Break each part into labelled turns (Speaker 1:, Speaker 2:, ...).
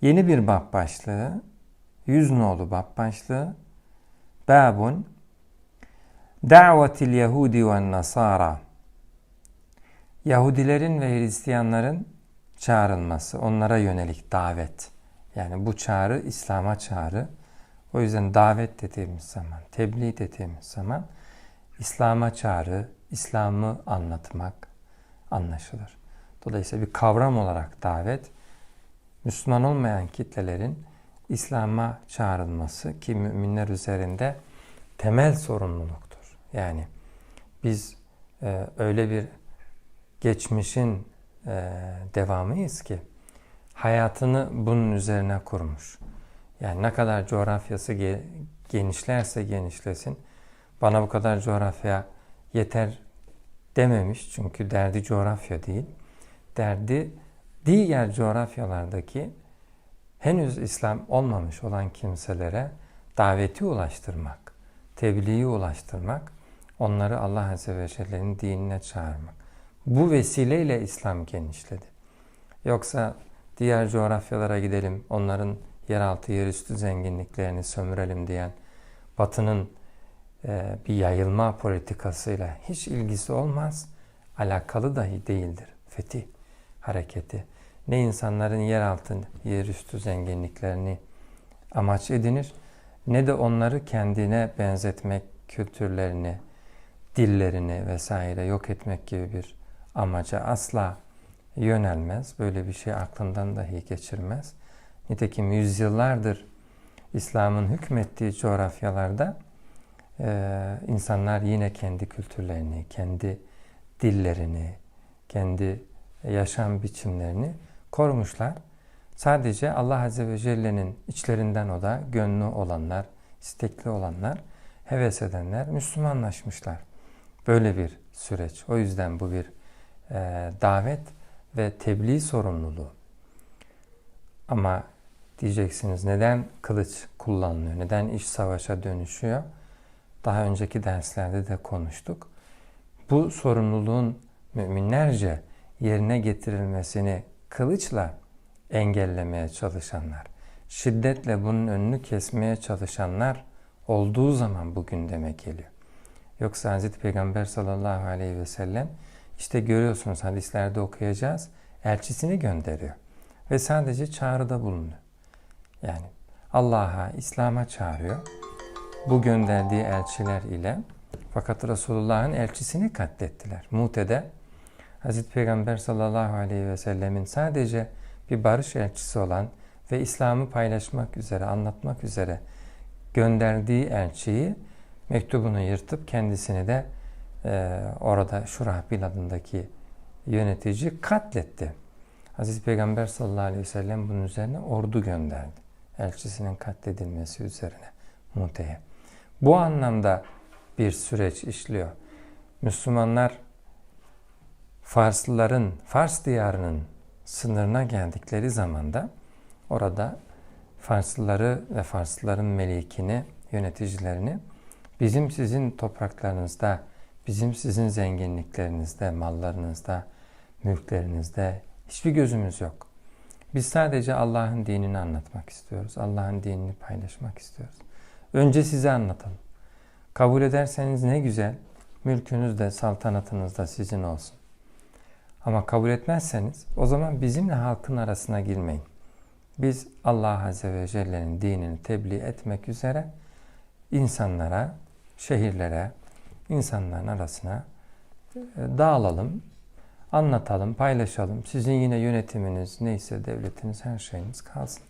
Speaker 1: Yeni bir bab başlığı, yüz nolu bab başlığı, Babun, Da'vetil Yahudi ve Nasara, Yahudilerin ve Hristiyanların çağrılması, onlara yönelik davet. Yani bu çağrı İslam'a çağrı. O yüzden davet dediğimiz zaman, tebliğ dediğimiz zaman İslam'a çağrı, İslam'ı anlatmak anlaşılır. Dolayısıyla bir kavram olarak davet, Müslüman olmayan kitlelerin İslam'a çağrılması ki müminler üzerinde temel sorumluluktur. Yani biz e, öyle bir geçmişin e, devamıyız ki hayatını bunun üzerine kurmuş. Yani ne kadar coğrafyası ge genişlerse genişlesin bana bu kadar coğrafya yeter dememiş. Çünkü derdi coğrafya değil. Derdi diğer coğrafyalardaki henüz İslam olmamış olan kimselere daveti ulaştırmak, tebliği ulaştırmak, onları Allah Azze ve Celle'nin dinine çağırmak. Bu vesileyle İslam genişledi. Yoksa diğer coğrafyalara gidelim, onların yeraltı, yerüstü zenginliklerini sömürelim diyen Batı'nın e, bir yayılma politikasıyla hiç ilgisi olmaz, alakalı dahi değildir. Fetih hareketi. Ne insanların yeraltı, yerüstü zenginliklerini amaç edinir, ne de onları kendine benzetmek, kültürlerini, dillerini vesaire yok etmek gibi bir amaca asla yönelmez. Böyle bir şey aklından dahi geçirmez. Nitekim yüzyıllardır İslam'ın hükmettiği coğrafyalarda e, insanlar yine kendi kültürlerini, kendi dillerini, kendi yaşam biçimlerini korumuşlar. Sadece Allah Azze ve Celle'nin içlerinden o da gönlü olanlar, istekli olanlar, heves edenler Müslümanlaşmışlar. Böyle bir süreç. O yüzden bu bir e, davet ve tebliğ sorumluluğu. Ama diyeceksiniz neden kılıç kullanılıyor? Neden iş savaşa dönüşüyor? Daha önceki derslerde de konuştuk. Bu sorumluluğun müminlerce yerine getirilmesini kılıçla engellemeye çalışanlar, şiddetle bunun önünü kesmeye çalışanlar olduğu zaman bu gündeme geliyor. Yoksa Hz. Peygamber sallallahu aleyhi ve sellem işte görüyorsunuz hadislerde okuyacağız. Elçisini gönderiyor. Ve sadece çağrıda bulunuyor. Yani Allah'a, İslam'a çağırıyor. Bu gönderdiği elçiler ile fakat Resulullah'ın elçisini katlettiler. Mute'de Hz. Peygamber sallallahu aleyhi ve sellemin sadece bir barış elçisi olan ve İslam'ı paylaşmak üzere, anlatmak üzere gönderdiği elçiyi mektubunu yırtıp kendisini de e, orada Şurahbil adındaki yönetici katletti. Aziz Peygamber sallallahu aleyhi ve sellem bunun üzerine ordu gönderdi. Elçisinin katledilmesi üzerine Mute'ye. Bu anlamda bir süreç işliyor. Müslümanlar Farslıların, Fars diyarının sınırına geldikleri zamanda orada Farslıları ve Farslıların melikini, yöneticilerini bizim sizin topraklarınızda Bizim sizin zenginliklerinizde, mallarınızda, mülklerinizde hiçbir gözümüz yok. Biz sadece Allah'ın dinini anlatmak istiyoruz. Allah'ın dinini paylaşmak istiyoruz. Önce size anlatalım. Kabul ederseniz ne güzel. Mülkünüz de, saltanatınız da sizin olsun. Ama kabul etmezseniz o zaman bizimle halkın arasına girmeyin. Biz Allah Azze ve Celle'nin dinini tebliğ etmek üzere insanlara, şehirlere, insanların arasına e, dağılalım, anlatalım, paylaşalım. Sizin yine yönetiminiz neyse devletiniz her şeyiniz kalsın.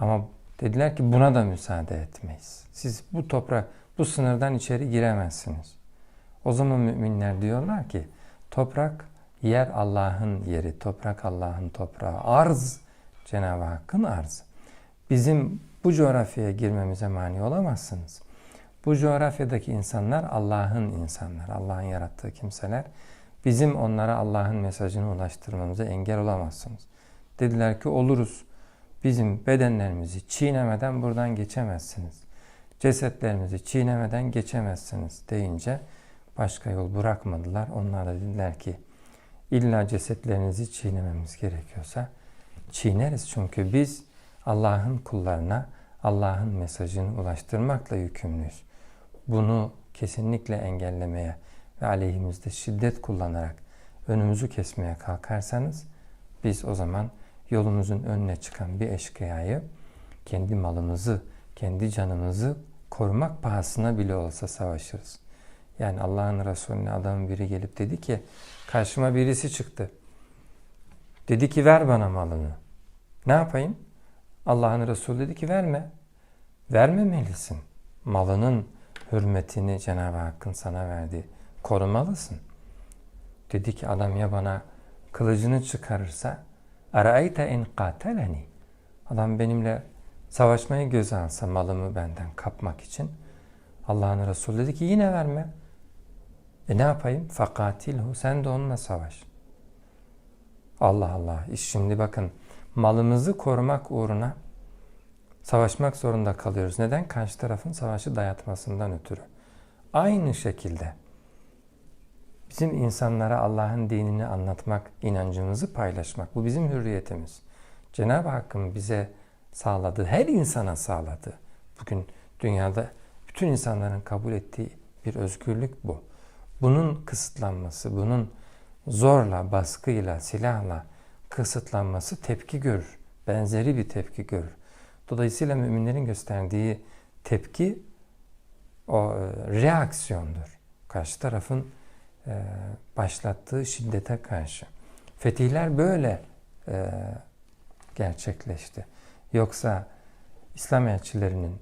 Speaker 1: Ama dediler ki buna da müsaade etmeyiz. Siz bu toprak, bu sınırdan içeri giremezsiniz. O zaman müminler diyorlar ki toprak yer Allah'ın yeri, toprak Allah'ın toprağı, arz Cenab-ı Hakk'ın arzı. Bizim bu coğrafyaya girmemize mani olamazsınız. Bu coğrafyadaki insanlar Allah'ın insanlar, Allah'ın yarattığı kimseler. Bizim onlara Allah'ın mesajını ulaştırmamıza engel olamazsınız. Dediler ki oluruz. Bizim bedenlerimizi çiğnemeden buradan geçemezsiniz. Cesetlerimizi çiğnemeden geçemezsiniz deyince başka yol bırakmadılar. Onlar da dediler ki illa cesetlerinizi çiğnememiz gerekiyorsa çiğneriz. Çünkü biz Allah'ın kullarına Allah'ın mesajını ulaştırmakla yükümlüyüz. Bunu kesinlikle engellemeye ve aleyhimizde şiddet kullanarak önümüzü kesmeye kalkarsanız biz o zaman yolumuzun önüne çıkan bir eşkıyayı kendi malımızı, kendi canımızı korumak pahasına bile olsa savaşırız. Yani Allah'ın Resulüne adamın biri gelip dedi ki karşıma birisi çıktı. Dedi ki ver bana malını. Ne yapayım? Allah'ın Resulü dedi ki verme. Vermemelisin. Malının hürmetini Cenab-ı Hakk'ın sana verdiği korumalısın. Dedi ki adam ya bana kılıcını çıkarırsa Araeyte in qateleni Adam benimle savaşmayı göze alsa malımı benden kapmak için Allah'ın Resulü dedi ki yine verme. E ne yapayım? Fakatilhu sen de onunla savaş. Allah Allah. İş şimdi bakın malımızı korumak uğruna savaşmak zorunda kalıyoruz. Neden? Karşı tarafın savaşı dayatmasından ötürü. Aynı şekilde bizim insanlara Allah'ın dinini anlatmak, inancımızı paylaşmak bu bizim hürriyetimiz. Cenab-ı Hakk'ın bize sağladığı, her insana sağladığı, bugün dünyada bütün insanların kabul ettiği bir özgürlük bu. Bunun kısıtlanması, bunun zorla, baskıyla, silahla kısıtlanması tepki görür. Benzeri bir tepki görür. Dolayısıyla müminlerin gösterdiği tepki o e, reaksiyondur. Karşı tarafın e, başlattığı şiddete karşı. Fetihler böyle e, gerçekleşti. Yoksa İslam elçilerinin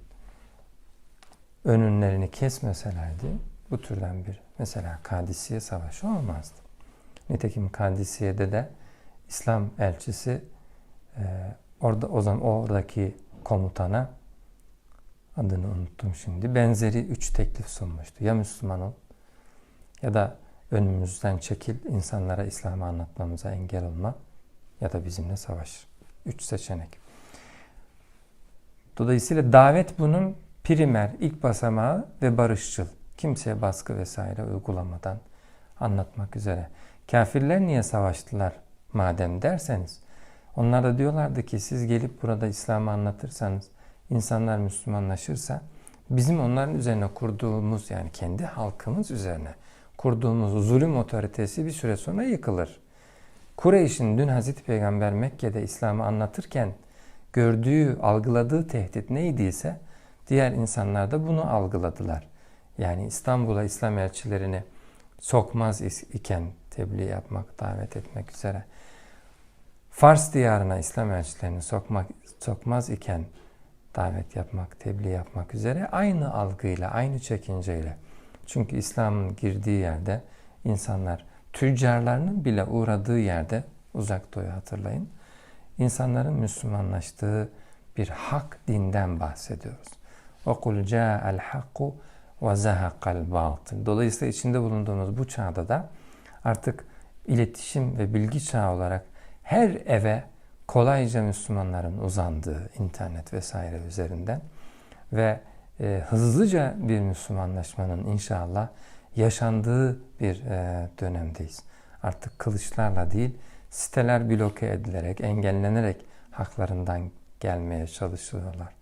Speaker 1: önünlerini kesmeselerdi bu türden bir mesela Kadisiye Savaşı olmazdı. Nitekim Kadisiye'de de İslam elçisi e, orada o zaman oradaki komutana adını unuttum şimdi. Benzeri üç teklif sunmuştu. Ya Müslüman ol ya da önümüzden çekil insanlara İslam'ı anlatmamıza engel olma ya da bizimle savaş. Üç seçenek. Dolayısıyla davet bunun primer, ilk basamağı ve barışçıl. Kimseye baskı vesaire uygulamadan anlatmak üzere. Kafirler niye savaştılar madem derseniz, onlar da diyorlardı ki siz gelip burada İslam'ı anlatırsanız, insanlar Müslümanlaşırsa, bizim onların üzerine kurduğumuz yani kendi halkımız üzerine kurduğumuz zulüm otoritesi bir süre sonra yıkılır. Kureyş'in dün Hazreti Peygamber Mekke'de İslam'ı anlatırken gördüğü, algıladığı tehdit neydiyse diğer insanlar da bunu algıladılar Yani İstanbul'a İslam elçilerini sokmaz iken tebliğ yapmak, davet etmek üzere. Fars diyarına İslam elçilerini sokmak, sokmaz iken davet yapmak, tebliğ yapmak üzere aynı algıyla, aynı çekinceyle. Çünkü İslam'ın girdiği yerde insanlar tüccarlarının bile uğradığı yerde uzak doğu hatırlayın. insanların Müslümanlaştığı bir hak dinden bahsediyoruz. وَقُلْ جَاءَ الْحَقُّ وَزَهَقَ الْبَاطِلِ Dolayısıyla içinde bulunduğumuz bu çağda da artık iletişim ve bilgi çağı olarak her eve kolayca Müslümanların uzandığı internet vesaire üzerinden ve e, hızlıca bir Müslümanlaşmanın inşallah yaşandığı bir e, dönemdeyiz. Artık kılıçlarla değil, siteler bloke edilerek, engellenerek haklarından gelmeye çalışıyorlar.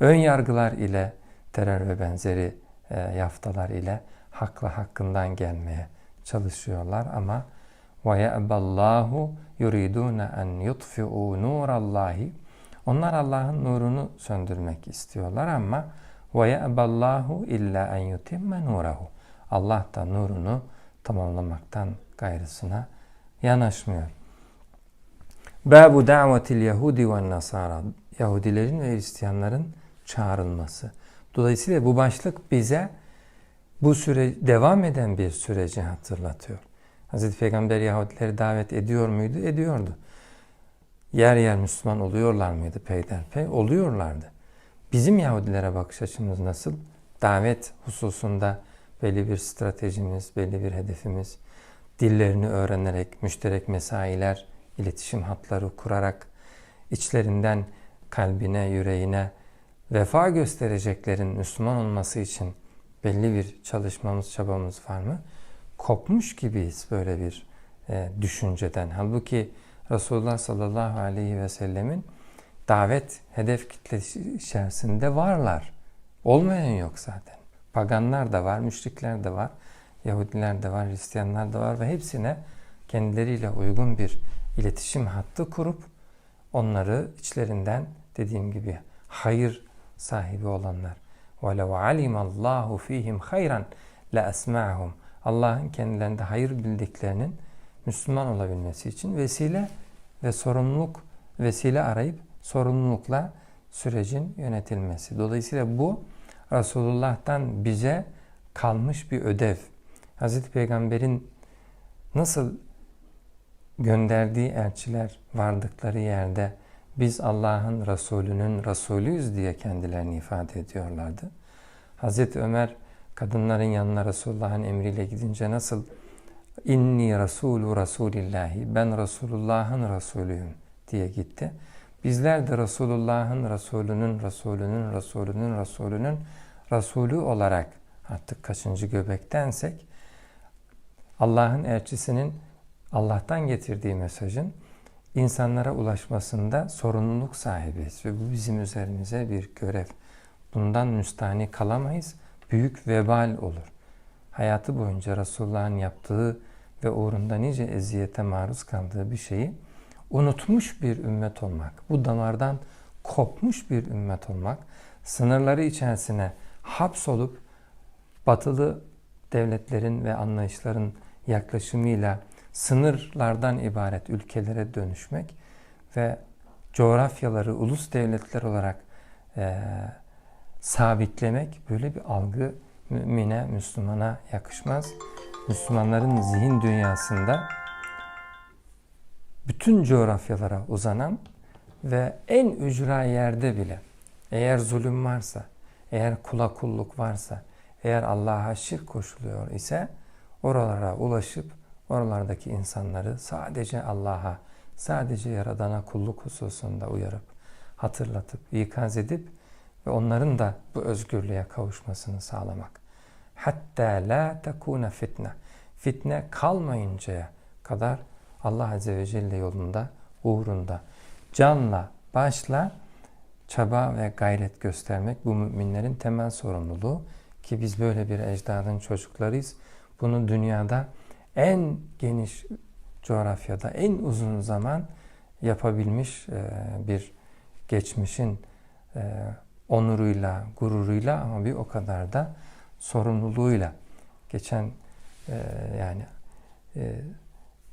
Speaker 1: Ön yargılar ile, terör ve benzeri e, yaftalar ile hakla hakkından gelmeye çalışıyorlar ama وَيَأْبَ اللّٰهُ يُرِيدُونَ اَنْ يُطْفِعُوا نُورَ اللّٰهِ Onlar Allah'ın nurunu söndürmek istiyorlar ama وَيَأْبَ اللّٰهُ اِلَّا اَنْ يُتِمَّ نُورَهُ Allah da nurunu tamamlamaktan gayrısına yanaşmıyor. Babu da'vetil Yahudi ve Nasara Yahudilerin ve Hristiyanların çağrılması. Dolayısıyla bu başlık bize bu süre devam eden bir süreci hatırlatıyor. Hz. Peygamber Yahudileri davet ediyor muydu? Ediyordu. Yer yer Müslüman oluyorlar mıydı peyderpey? Oluyorlardı. Bizim Yahudilere bakış açımız nasıl? Davet hususunda belli bir stratejimiz, belli bir hedefimiz, dillerini öğrenerek, müşterek mesailer, iletişim hatları kurarak, içlerinden kalbine, yüreğine vefa göstereceklerin Müslüman olması için belli bir çalışmamız, çabamız var mı? Kopmuş gibiyiz böyle bir e, düşünceden. Halbuki Resulullah sallallahu aleyhi ve sellemin davet hedef kitlesi içerisinde varlar. Olmayan yok zaten. Paganlar da var, müşrikler de var, Yahudiler de var, Hristiyanlar da var ve hepsine kendileriyle uygun bir iletişim hattı kurup onları içlerinden dediğim gibi hayır sahibi olanlar. وَلَوْ عَلِمَ اللّٰهُ ف۪يهِمْ خَيْرًا لَأَسْمَعَهُمْ Allah'ın kendilerinde hayır bildiklerinin Müslüman olabilmesi için vesile ve sorumluluk vesile arayıp sorumlulukla sürecin yönetilmesi. Dolayısıyla bu Resulullah'tan bize kalmış bir ödev. Hazreti Peygamber'in nasıl gönderdiği elçiler vardıkları yerde biz Allah'ın Resulü'nün Resulüyüz diye kendilerini ifade ediyorlardı. Hazreti Ömer kadınların yanına Resulullah'ın emriyle gidince nasıl inni Resulü Resulillahi ben Resulullah'ın Resulüyüm diye gitti. Bizler de Resulullah'ın Resulü'nün Resulü'nün Resulü'nün Resulü'nün Resulü olarak artık kaçıncı göbektensek Allah'ın elçisinin Allah'tan getirdiği mesajın insanlara ulaşmasında sorumluluk sahibiyiz ve bu bizim üzerimize bir görev. Bundan müstahni kalamayız. Büyük vebal olur. Hayatı boyunca Resulullah'ın yaptığı ve uğrunda nice eziyete maruz kaldığı bir şeyi unutmuş bir ümmet olmak, bu damardan kopmuş bir ümmet olmak, sınırları içerisine hapsolup batılı devletlerin ve anlayışların yaklaşımıyla sınırlardan ibaret ülkelere dönüşmek ve coğrafyaları ulus devletler olarak e, sabitlemek böyle bir algı mümine, Müslümana yakışmaz. Müslümanların zihin dünyasında bütün coğrafyalara uzanan ve en ücra yerde bile eğer zulüm varsa, eğer kula kulluk varsa, eğer Allah'a şirk koşuluyor ise oralara ulaşıp oralardaki insanları sadece Allah'a, sadece Yaradan'a kulluk hususunda uyarıp, hatırlatıp, ikaz edip ve onların da bu özgürlüğe kavuşmasını sağlamak. Hatta la tekune fitne. Fitne kalmayıncaya kadar Allah Azze ve Celle yolunda, uğrunda, canla, başla çaba ve gayret göstermek bu müminlerin temel sorumluluğu ki biz böyle bir ecdadın çocuklarıyız. Bunu dünyada en geniş coğrafyada en uzun zaman yapabilmiş bir geçmişin onuruyla, gururuyla ama bir o kadar da sorumluluğuyla geçen yani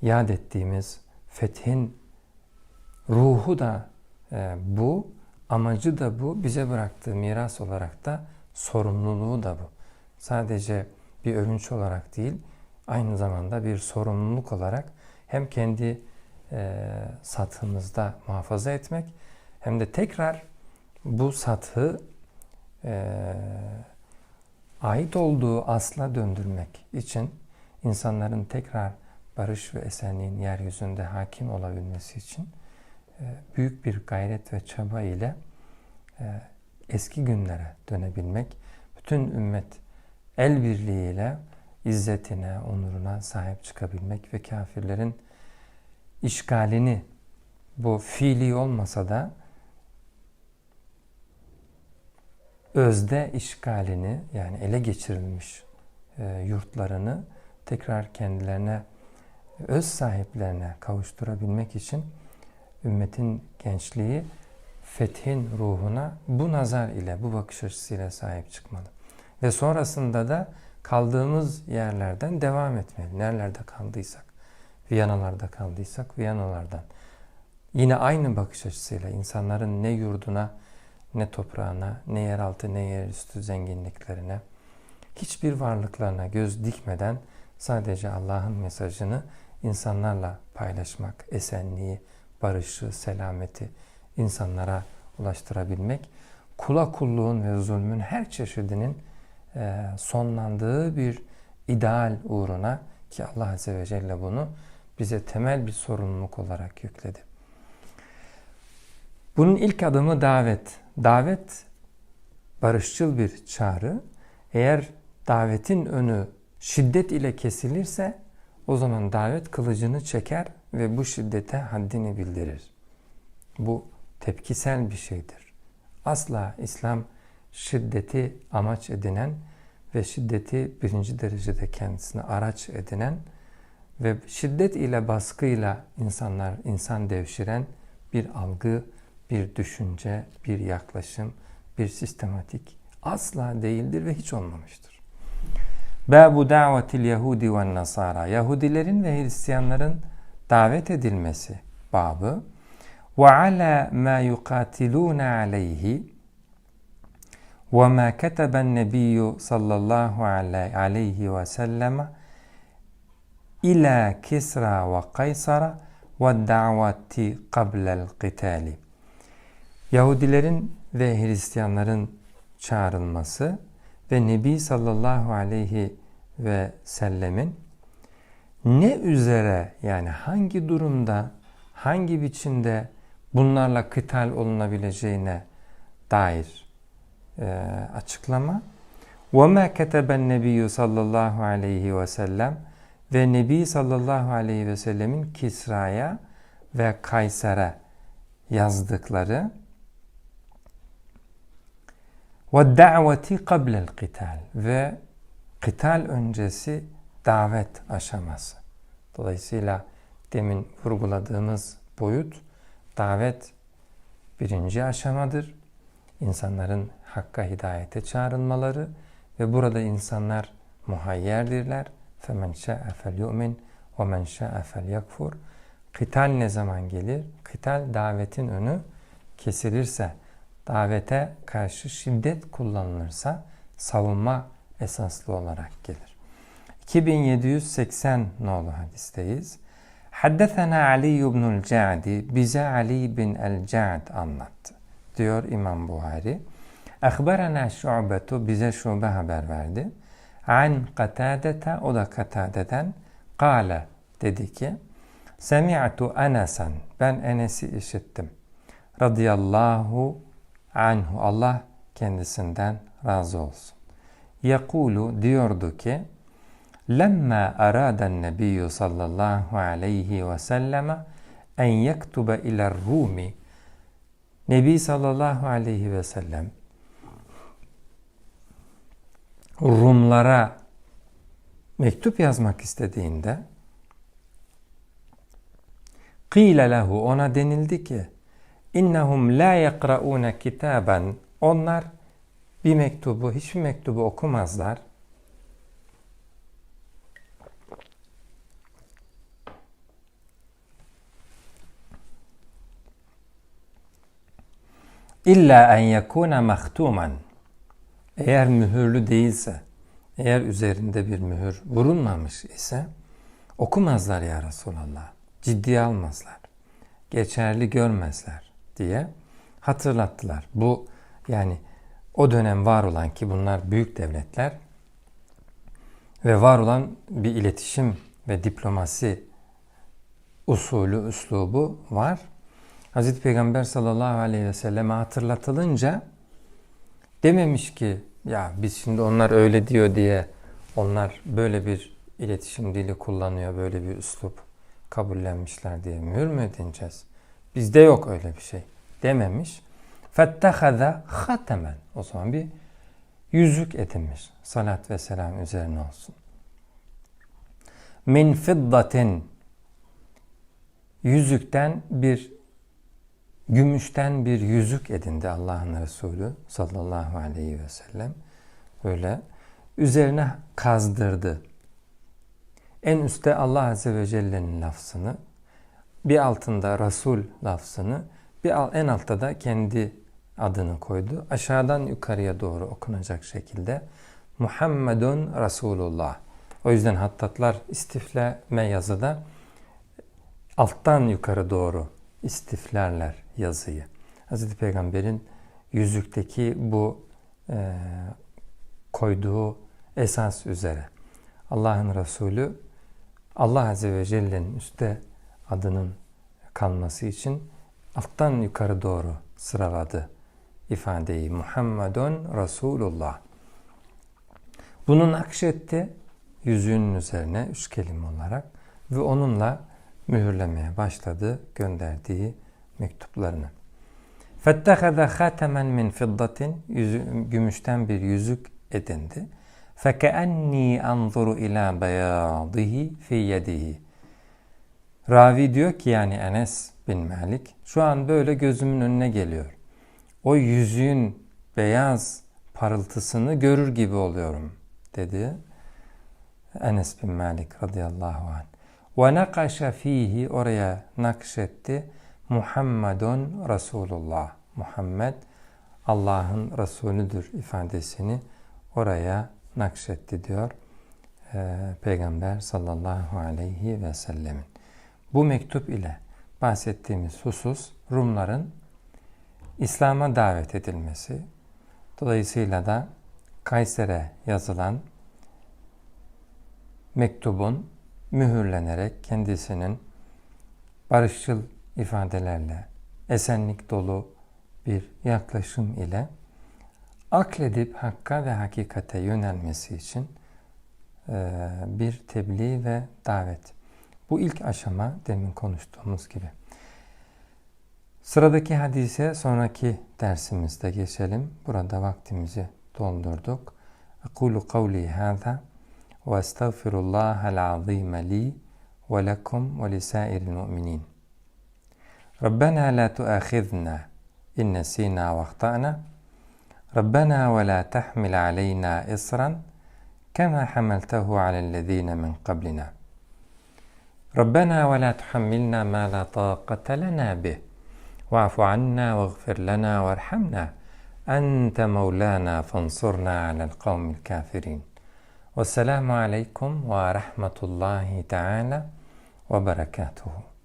Speaker 1: yad ettiğimiz fethin ruhu da bu, amacı da bu, bize bıraktığı miras olarak da sorumluluğu da bu. Sadece bir övünç olarak değil, aynı zamanda bir sorumluluk olarak hem kendi e, sathımızda muhafaza etmek hem de tekrar bu sathı e, ait olduğu asla döndürmek için insanların tekrar barış ve esenliğin yeryüzünde hakim olabilmesi için e, büyük bir gayret ve çaba ile e, eski günlere dönebilmek, bütün ümmet el birliğiyle izzetine, onuruna sahip çıkabilmek ve kafirlerin işgalini bu fiili olmasa da özde işgalini yani ele geçirilmiş e, yurtlarını tekrar kendilerine öz sahiplerine kavuşturabilmek için ümmetin gençliği fethin ruhuna bu nazar ile, bu bakış açısıyla sahip çıkmalı. Ve sonrasında da kaldığımız yerlerden devam etmeli. Nerelerde kaldıysak, Viyanalarda kaldıysak Viyanalardan. Yine aynı bakış açısıyla insanların ne yurduna, ne toprağına, ne yeraltı, ne yerüstü zenginliklerine, hiçbir varlıklarına göz dikmeden sadece Allah'ın mesajını insanlarla paylaşmak, esenliği, barışı, selameti insanlara ulaştırabilmek, kula kulluğun ve zulmün her çeşidinin sonlandığı bir ideal uğruna ki Allah Azze ve Celle bunu bize temel bir sorumluluk olarak yükledi. Bunun ilk adımı davet. Davet barışçıl bir çağrı. Eğer davetin önü şiddet ile kesilirse o zaman davet kılıcını çeker ve bu şiddete haddini bildirir. Bu tepkisel bir şeydir. Asla İslam şiddeti amaç edinen ve şiddeti birinci derecede kendisine araç edinen ve şiddet ile baskıyla insanlar insan devşiren bir algı, bir düşünce, bir yaklaşım, bir sistematik asla değildir ve hiç olmamıştır. Babu da'vetil Yahudi ve Nasara. Yahudilerin ve Hristiyanların davet edilmesi babı ve ala ma yuqatiluna aleyhi nebiyyü sallallahu aleyhi ve sellem ila Kisra ve Kaysara ve da'vati qabla'l qitali. Yahudilerin ve Hristiyanların çağrılması ve Nebi sallallahu aleyhi ve sellemin ne üzere yani hangi durumda, hangi biçimde bunlarla kıtal olunabileceğine dair e, açıklama. وَمَا كَتَبَ النَّبِيُّ sallallahu aleyhi ve sellem ve Nebi sallallahu aleyhi ve sellemin Kisra'ya ve Kayser'e yazdıkları ve daveti qabla'l qital ve kıtal öncesi davet aşaması. Dolayısıyla demin vurguladığımız boyut davet birinci aşamadır. İnsanların hakka hidayete çağrılmaları ve burada insanlar muhayyerdirler. فَمَنْ شَاءَ فَلْيُؤْمِنْ وَمَنْ شَاءَ فَلْيَكْفُرْ Kıtal ne zaman gelir? Kıtal davetin önü kesilirse, davete karşı şiddet kullanılırsa savunma esaslı olarak gelir. 2780 nolu hadisteyiz. Haddesena Ali ibnül Ca'di bize Ali bin el-Ca'd anlattı. Diyor İmam Buhari. Akbarana şu'betu bize şube haber verdi. An katadete o da katadeden kale dedi ki Semi'tu Enes'en ben Enes'i işittim. Radıyallahu anhu Allah kendisinden razı olsun. Yakulu diyordu ki Lemma araden nebiyyü sallallahu aleyhi ve selleme en yektube iler Rumi Nebi sallallahu aleyhi ve sellem Rumlara mektup yazmak istediğinde Kile lehu ona denildi ki innehum la yekraune kitaben onlar bir mektubu hiçbir mektubu okumazlar İlla en yekuna mahtuman. Eğer mühürlü değilse, eğer üzerinde bir mühür vurulmamış ise okumazlar ya Resulallah. Ciddiye almazlar. Geçerli görmezler diye hatırlattılar. Bu yani o dönem var olan ki bunlar büyük devletler ve var olan bir iletişim ve diplomasi usulü, üslubu var. Hazreti Peygamber sallallahu aleyhi ve selleme hatırlatılınca dememiş ki ya biz şimdi onlar öyle diyor diye onlar böyle bir iletişim dili kullanıyor, böyle bir üslup kabullenmişler diye mühür mü edineceğiz? Bizde yok öyle bir şey dememiş. Fettehaza hatemen. O zaman bir yüzük edinmiş. Salat ve selam üzerine olsun. Min fiddatin yüzükten bir gümüşten bir yüzük edindi Allah'ın Resulü sallallahu aleyhi ve sellem. Böyle üzerine kazdırdı. En üstte Allah Azze ve Celle'nin lafzını, bir altında Resul lafzını, bir en altta da kendi adını koydu. Aşağıdan yukarıya doğru okunacak şekilde Muhammedun Resulullah. O yüzden hattatlar istifleme yazıda alttan yukarı doğru istiflerler yazıyı. Hazreti Peygamber'in yüzükteki bu e, koyduğu esas üzere. Allah'ın Resulü Allah Azze ve Celle'nin üstte adının kalması için alttan yukarı doğru sıraladı ifadeyi. Muhammedun Resulullah. Bunu nakşetti yüzüğünün üzerine üç kelime olarak ve onunla mühürlemeye başladı gönderdiği mektuplarını. فَاتَّخَذَ خَاتَمًا min fiddatin Gümüşten bir yüzük edindi. فَكَأَنِّي أَنْظُرُ ila بَيَاضِهِ fi yedihi. Ravi diyor ki yani Enes bin Malik şu an böyle gözümün önüne geliyor. O yüzüğün beyaz parıltısını görür gibi oluyorum dedi. Enes bin Malik radıyallahu anh. Ve nakaşa fihi oraya nakşetti. Muhammedun Resulullah. Muhammed Allah'ın Resulüdür ifadesini oraya nakşetti diyor e, Peygamber sallallahu aleyhi ve sellemin. Bu mektup ile bahsettiğimiz husus Rumların İslam'a davet edilmesi. Dolayısıyla da Kayser'e yazılan mektubun mühürlenerek kendisinin barışçıl ifadelerle, esenlik dolu bir yaklaşım ile akledip hakka ve hakikate yönelmesi için e, bir tebliğ ve davet. Bu ilk aşama demin konuştuğumuz gibi. Sıradaki hadise sonraki dersimizde geçelim. Burada vaktimizi doldurduk. Ekulu kavli hâzâ ve estağfirullahal azîme li ve lekum ve lisâiril mu'minin. ربنا لا تؤاخذنا إن نسينا واخطأنا. ربنا ولا تحمل علينا إصرا كما حملته على الذين من قبلنا. ربنا ولا تحملنا ما لا طاقة لنا به. واعف عنا واغفر لنا وارحمنا. أنت مولانا فانصرنا على القوم الكافرين. والسلام عليكم ورحمة الله تعالى وبركاته.